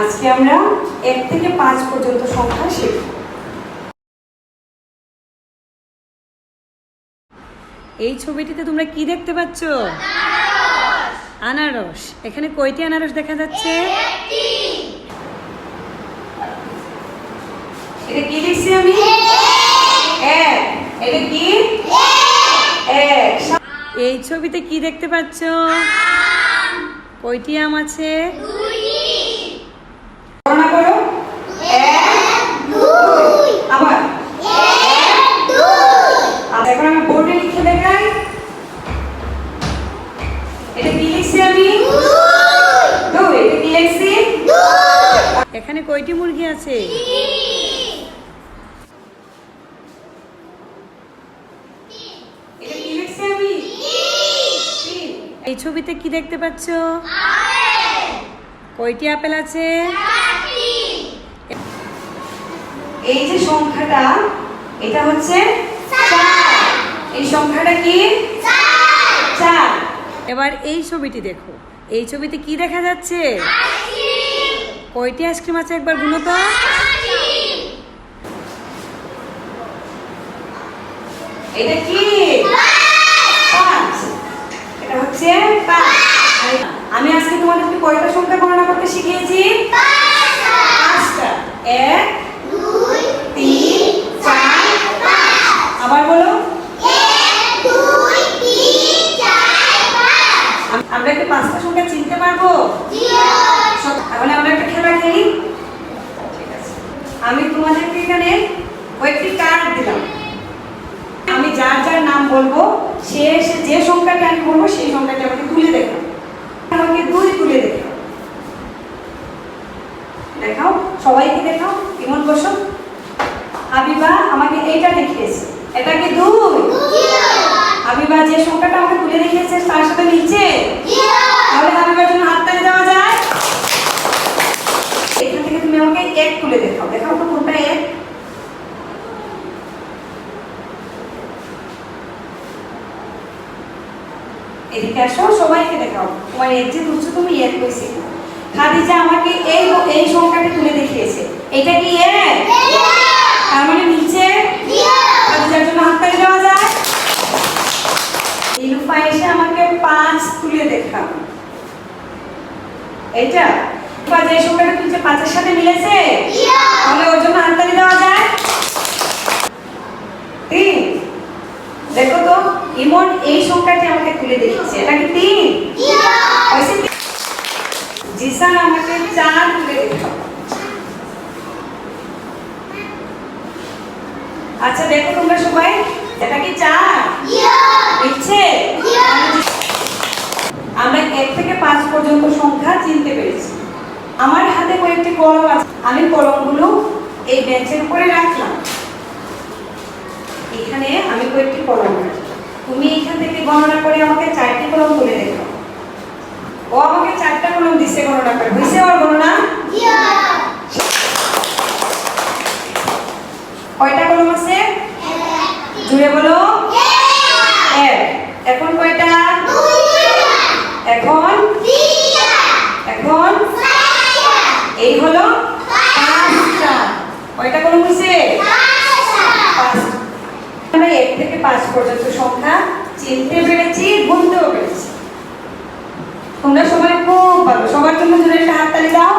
আজকে আমরা এক থেকে পাঁচ পর্যন্ত সংখ্যা শিখব। এই ছবিটিতে তোমরা কি দেখতে পাচ্ছ? আনারস। এখানে কয়টি আনারস দেখা যাচ্ছে? এটা কি লিখছি আমি? এক। এটা কি? এক। এই ছবিতে কি দেখতে পাচ্ছ? কয়টি আম আছে করো এক দুই আবার আচ্ছা এখন আমি বোর্ডে লিখে দেখাই এটা কি লিখছি আমি? দুই। এটা কি লিখছি? এখানে কয়টি মুরগি আছে। এই ছবিতে কি দেখতে পাচ্ছ? কয়টি আপেল আছে? এই যে সংখ্যাটা এটা হচ্ছে এই সংখ্যাটা কি? চার। এবার এই ছবিটি দেখো। এই ছবিতে কি দেখা যাচ্ছে? কয়টি আইসক্রিম আছে একবার গুণত তো। এটা কি? এটা হচ্ছে পাঁচ আমি আজকে তোমাদেরকে কয়টা সংখ্যা গণনা করতে শিখিয়েছি পাঁচটা এক তিন চার আবার বলো আম- আমরা কি পাঁচটা সংখ্যা চিনতে পারব সব- তাহলে আমরা একটা খেলা খেলি। ঠিক আছে। আমি তোমাদেরকে এখানে কয়েকটি কার্ড দিলাম। আমি যার যার নাম বলব সে সে যে সংখ্যাটা আমি বলব সেই সংখ্যাটা আমাকে তুলে দেখাও। আমাকে দুই তুলে দেখাও। দেখাও সবাইকে দেখাও কেমন বসো। হাবিবা আমাকে এইটা দেখিয়েছে। এটা কি দুই? হাবিবা যে সংখ্যাটা আমাকে তুলে দেখিয়েছে তার সাথে মিলছে তাহলে হাবিবার জন্য হাততালি দেওয়া যায় এখান থেকে তুমি আমাকে এক তুলে দেখাও দেখাও তো কোনটা এক এদিকে আসো সবাইকে দেখাও তোমার এক যে তুলছো তুমি এক কইছি। খাদিজা আমাকে এই এই সংখ্যাটা তুলে দেখিয়েছে। এটা কি এক তার মানে নিচে? খাদিজার জন্য হাততালি দেওয়া যায়। ইলুফা এসে আমাকে পাঁচ তুলে দেখাও এটা যে সংখ্যাটা তুলছে, পাঁচের সাথে মিলেছে তাহলে ওর জন্য হাততালি দেওয়া যায় তিন দেখো তো ইমন এই সংখ্যাটি আমাকে তুলে দেখিয়েছে। এটা কি তিন জিসান আমাকে চার তুলে আচ্ছা দেখো তোমরা সবাই এটা কি চার মিলছে আমরা এক থেকে পাঁচ পর্যন্ত সংখ্যা চিনতে পেরেছি। আমার হাতে কয়েকটি কলম আছে। আমি কলমগুলো এই বেঞ্চের উপরে রাখলাম। এখানে আমি কয়েকটি কলম রাখি তুমি এখান থেকে গণনা করে আমাকে চারটি কলম তুলে দেখো ও আমাকে চারটা কলম দিছে গণনা করে। হয়েছে ওর গণনা? কয়টা কলম আছে? জুড়ে বলো। এক। এখন কয়টা? এখন? এখন? এই হলো পাঁচটা। কয়টা কলম হয়েছে আমরা এক থেকে পাঁচ পর্যন্ত সংখ্যা চিনতে পেরেছি, গুনতেও পেরেছি। তোমরা সবাই খুব ভালো। সবার জন্য একটা হাততালি দাও